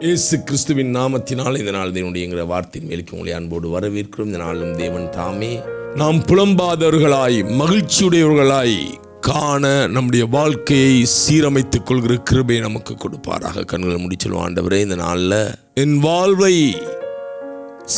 இயேசு கிறிஸ்துவின் நாமத்தினால் இந்த நாள் தேவனுடைய வார்த்தையின் மேலுக்கு உங்களை அன்போடு வரவேற்கிறோம். இந்த நாளும் தேவன் தாமே. நாம் புலம்பாதவர்களாய் மகிழ்ச்சியுடையவர்களாய் காண நம்முடைய வாழ்க்கையை சீரமைத்துக் கொள்கிற கிருபை நமக்கு கொடுப்பாராக. கண்களை முடிச்சலும் ஆண்டவரே இந்த நாளில் என் வாழ்வை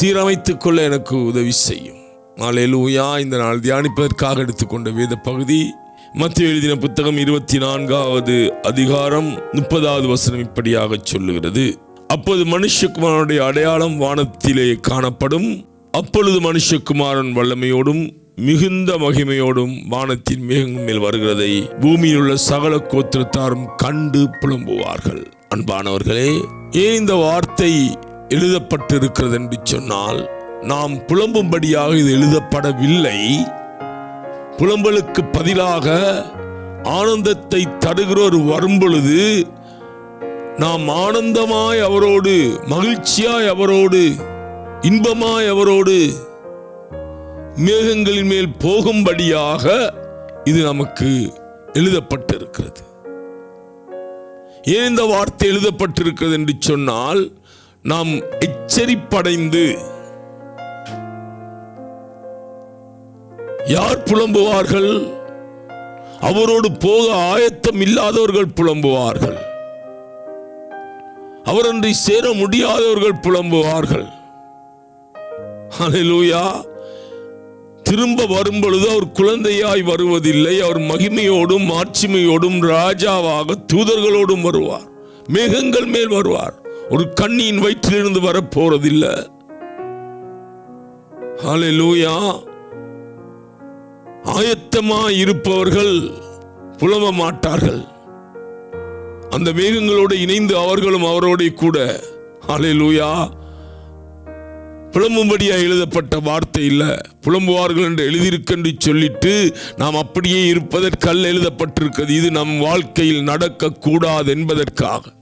சீரமைத்துக் கொள்ள எனக்கு உதவி செய்யும். நாளையிலூயா இந்த நாள் தியானிப்பதற்காக எடுத்துக்கொண்ட வேத பகுதி மத்திய எழுதின புத்தகம் இருபத்தி நான்காவது அதிகாரம் முப்பதாவது வசனம் இப்படியாக சொல்லுகிறது. அப்போது மனுஷகுமாரனுடைய அடையாளம் வானத்திலே காணப்படும். அப்பொழுது மனுஷகுமாரன் வல்லமையோடும் மிகுந்த மகிமையோடும் வானத்தின் மேகங்கள் மேல் வருகிறதை பூமியில் உள்ள சகல கோத்திரத்தாரும் கண்டு புலம்புவார்கள். அன்பானவர்களே ஏன் இந்த வார்த்தை எழுதப்பட்டிருக்கிறது என்று சொன்னால் நாம் புலம்பும்படியாக இது எழுதப்படவில்லை. புலம்பலுக்கு பதிலாக ஆனந்தத்தை தருகிறோர் வரும்பொழுது நாம் ஆனந்தமாய் அவரோடு மகிழ்ச்சியாய் அவரோடு இன்பமாய் அவரோடு மேகங்களின் மேல் போகும்படியாக இது நமக்கு எழுதப்பட்டிருக்கிறது. ஏன் இந்த வார்த்தை எழுதப்பட்டிருக்கிறது என்று சொன்னால் நாம் எச்சரிப்படைந்து யார் புலம்புவார்கள்? அவரோடு போக ஆயத்தம் இல்லாதவர்கள் புலம்புவார்கள். அவரன்றி சேர முடியாதவர்கள் புலம்புவார்கள். ஹalleluya. திரும்ப வரும்பொழுது அவர் குழந்தையாய் வருவதில்லை. அவர் மகிமையோடும் மாட்சிமையோடும் ராஜாவாக தூதர்களோடும் வருவார். மேகங்கள் மேல் வருவார். ஒரு கண்ணியின் வயிற்றிலிருந்து வரப்போறதில்லை. ஹalleluya. ஆயத்தமாய் இருப்பவர்கள் புலம்ப மாட்டார்கள் அந்த மேகங்களோடு இணைந்து அவர்களும் அவரோட கூட. ஹalleluya. புலம்பும்படியா எழுதப்பட்ட வார்த்தை இல்லை. புலம்புவார்கள் என்று எழுதியிருக்கென்று சொல்லிட்டு நாம் அப்படியே இருப்பதற்கல்ல எழுதப்பட்டிருக்கிறது. இது நம் வாழ்க்கையில் நடக்கக்கூடாது என்பதற்காக.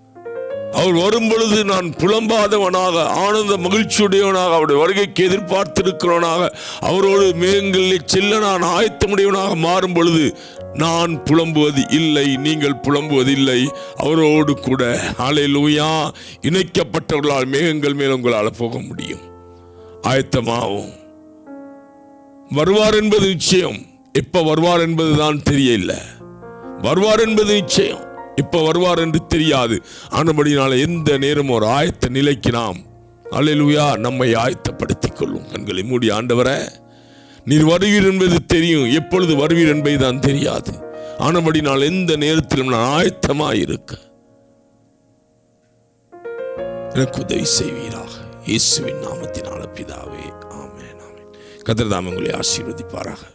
அவர் வரும்பொழுது நான் புலம்பாதவனாக ஆனந்த மகிழ்ச்சியுடையவனாக அவருடைய வருகைக்கு எதிர்பார்த்திருக்கிறவனாக அவரோடு மேகங்களில் செல்ல நான் ஆயத்தமுடையவனாக மாறும் பொழுது நான் புலம்புவது இல்லை நீங்கள் புலம்புவதில்லை. அவரோடு கூட அலையிலூயா இணைக்கப்பட்டவர்களால் மேகங்கள் மேல் உங்களால் போக முடியும். ஆயத்தமாகும் வருவார் என்பது நிச்சயம். எப்போ வருவார் என்பதுதான் தெரியல வருவார் என்பது நிச்சயம். இப்போ வருவார் என்று தெரியாது. ஆனபடினால எந்த நேரமும் ஒரு ஆயத்த நிலைக்கு நாம் அல்லேலூயா நம்மை ஆயத்தப்படுத்திக் கொள்ளும். கண்களை மூடி ஆண்டவர நீர் வருவீர் என்பது தெரியும். எப்பொழுது வருவீர் என்பது தான் தெரியாது. ஆனபடினால் எந்த நேரத்திலும் நான் ஆயத்தமாக இருக்க எனக்கு உதவி செய்வீராக. இயேசுவின் நாமத்தினால பிதாவே ஆமே ஆமென். கதிரதாம் உங்களை ஆசீர்வதிப்பாராக.